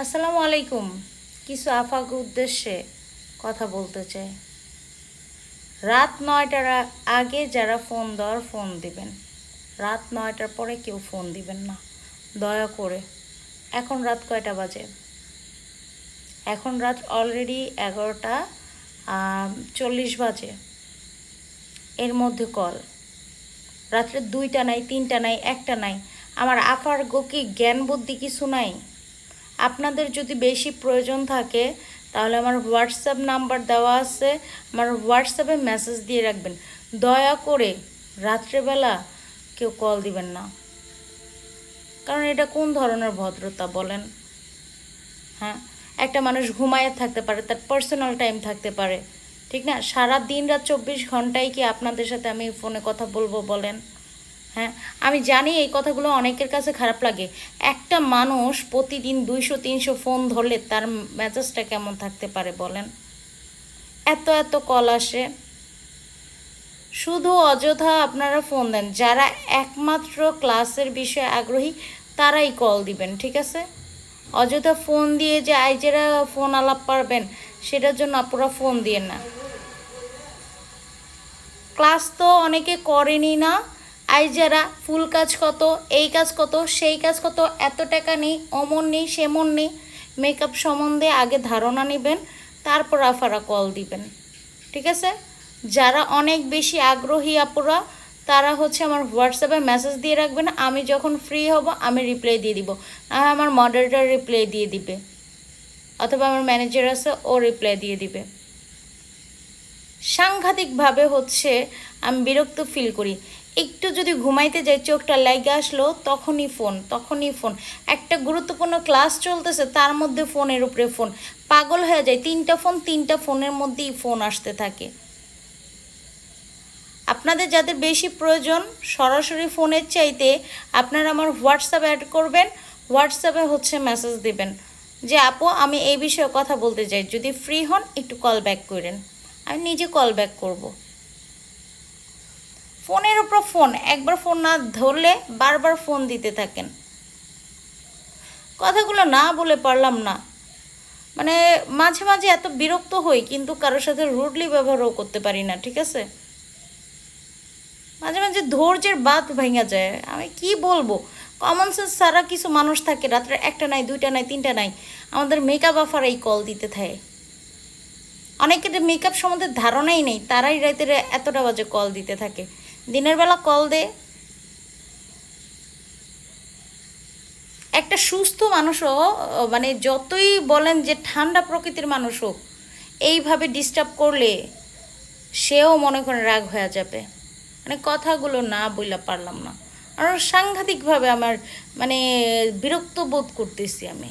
আসসালামু আলাইকুম। কিছু আফাক উদ্দেশ্যে কথা বলতে চাই। রাত নয়টার আগে যারা ফোন দেওয়ার ফোন দিবেন। রাত নয়টার পরে কেউ ফোন দিবেন না। দয়া করে। এখন রাত কয়টা বাজে? এখন রাত অলরেডি এগারোটা চল্লিশ বাজে। এর মধ্যে কল। রাত্রে দুইটা নাই, তিনটা নাই, একটা নাই। আমার আফার গোকি জ্ঞান বুদ্ধি কিছু নাই? আপনাদের যদি বেশি প্রয়োজন থাকে, তাহলে আমার হোয়াটসঅ্যাপ নাম্বার দেওয়া আছে। আমার হোয়াটসঅ্যাপে মেসেজ দিয়ে রাখবেন। দয়া করে রাত্রেবেলা কেউ কল দিবেন না। কারণ এটা কোন ধরনের ভদ্রতা বলেন? হ্যাঁ? একটা মানুষ ঘুমায় থাকতে পারে, তার পার্সোনাল টাইম থাকতে পারে। ঠিক না? সারা দিন রাত চব্বিশ ঘন্টায় কি আপনাদের সাথে আমি ফোনে কথা বলব বলেন? হ্যাঁ আমি জানি এই কথাগুলো অনেকের কাছে খারাপ লাগে। একটা মানুষ প্রতিদিন দুইশো, তিনশো ফোন ধরলে তার মেজাজটা কেমন থাকতে পারে বলেন? এত এত কল আসে। শুধু অযথা আপনারা ফোন দেন। যারা একমাত্র ক্লাসের বিষয়ে আগ্রহী, তারাই কল দিবেন, ঠিক আছে? অযথা ফোন দিয়ে যে আইজেরা ফোন আলাপ পারবেন, সেটার জন্য আপনারা ফোন দিয়ে না। ক্লাস তো অনেকে করেনি না। আই যারা ফুল কাজ কত, এই কাজ কত, সেই কাজ কত, এত টাকা নেই, অমন নেই, সেমন নেই মেকআপ সম্বন্ধে আগে ধারণা নেবেন, তারপর আফারা কল দিবেন। ঠিক আছে? যারা অনেক বেশি আগ্রহী আপুরা, তারা হচ্ছে আমার হোয়াটসঅ্যাপে মেসেজ দিয়ে রাখবেন, আমি যখন ফ্রি হব, আমি রিপ্লাই দিয়ে দিব। না আমার মডারেটার রিপ্লাই দিয়ে দিবে। অথবা আমার ম্যানেজার আছে, ও রিপ্লাই দিয়ে দিবে। সাংঘাতিকভাবে হচ্ছে, আমি বিরক্ত ফিল করি। একটু যদি ঘুমাইতে যাই, চোখটা লেগে আসলো, তখনই ফোন তখনই ফোন একটা গুরুত্বপূর্ণ ক্লাস চলতেছে, তার মধ্যে ফোনের উপরে ফোন পাগল হয়ে যায়, তিনটা ফোন তিনটা ফোনের মধ্যেই ফোন আসতে থাকে। আপনাদের যাদের বেশি প্রয়োজন, সরাসরি ফোনের চাইতে আপনারা আমার হোয়াটসঅ্যাপ অ্যাড করবেন হোয়াটসঅ্যাপে হচ্ছে মেসেজ দিবেন যে, আপু, আমি এই বিষয়ে কথা বলতে চাই। যদি ফ্রি হন, একটু কল ব্যাক করেন। আমি নিজে কল ব্যাক করব। ফোনের উপর ফোন, একবার ফোন না ধরলে বারবার ফোন দিতে থাকেন। কথাগুলো না বলে পারলাম না। মানে মাঝে মাঝে এত বিরক্ত হই, কিন্তু কারোর সাথে রুডলি ব্যবহারও করতে পারি না, ঠিক আছে? মাঝে মাঝে ধৈর্যের বাদ ভেঙে যায়। আমি কি বলব? কমন সেন্স ছাড়া কিছু মানুষ থাকে, রাত্রে একটা নাই, দুইটা নাই, তিনটা নাই। আমাদের মেকআপ আফার এই কল দিতে থাকে। অনেকের মেকআপ সম্বন্ধে ধারণাই নেই, তারাই রাতের এতটা বাজে কল দিতে থাকে। দিনের বেলা কল দে। একটা সুস্থ মানুষও মানে যতই বলেন যে ঠান্ডা প্রকৃতির মানুষ হোক, এইভাবে ডিস্টার্ব করলে সেও মনে করেন রাগ হয়ে যাবে। মানে কথাগুলো না বইলা পারলাম না। আর সাংঘাতিকভাবে আমার মানে বিরক্ত বোধ করতেছি আমি।